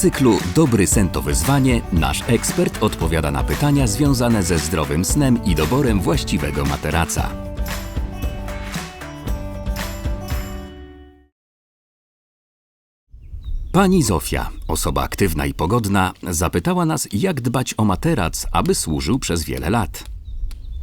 cyklu Dobry sen to wyzwanie nasz ekspert odpowiada na pytania związane ze zdrowym snem i doborem właściwego materaca. Pani Zofia, osoba aktywna i pogodna, zapytała nas, jak dbać o materac, aby służył przez wiele lat.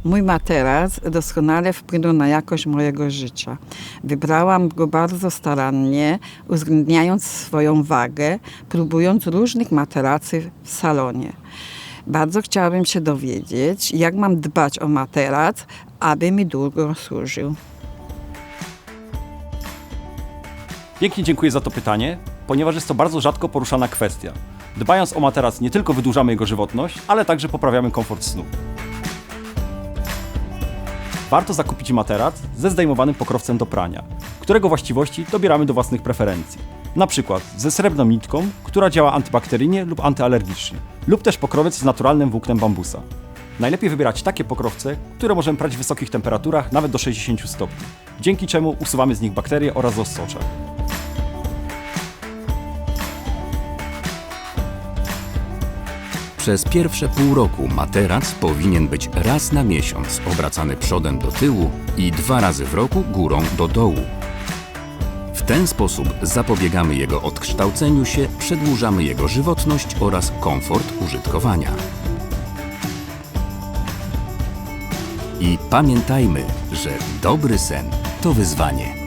Mój materac doskonale wpłynął na jakość mojego życia. Wybrałam go bardzo starannie, uwzględniając swoją wagę, próbując różnych materacy w salonie. Bardzo chciałabym się dowiedzieć, jak mam dbać o materac, aby mi długo służył. Pięknie dziękuję za to pytanie, ponieważ jest to bardzo rzadko poruszana kwestia. Dbając o materac nie tylko wydłużamy jego żywotność, ale także poprawiamy komfort snu. Warto zakupić materac ze zdejmowanym pokrowcem do prania, którego właściwości dobieramy do własnych preferencji. Na przykład ze srebrną nitką, która działa antybakteryjnie lub antyalergicznie, lub też pokrowiec z naturalnym włóknem bambusa. Najlepiej wybierać takie pokrowce, które możemy prać w wysokich temperaturach, nawet do 60 stopni, dzięki czemu usuwamy z nich bakterie oraz rozsocze. Przez pierwsze pół roku materac powinien być raz na miesiąc obracany przodem do tyłu i dwa razy w roku górą do dołu. W ten sposób zapobiegamy jego odkształceniu się, przedłużamy jego żywotność oraz komfort użytkowania. I pamiętajmy, że dobry sen to wyzwanie.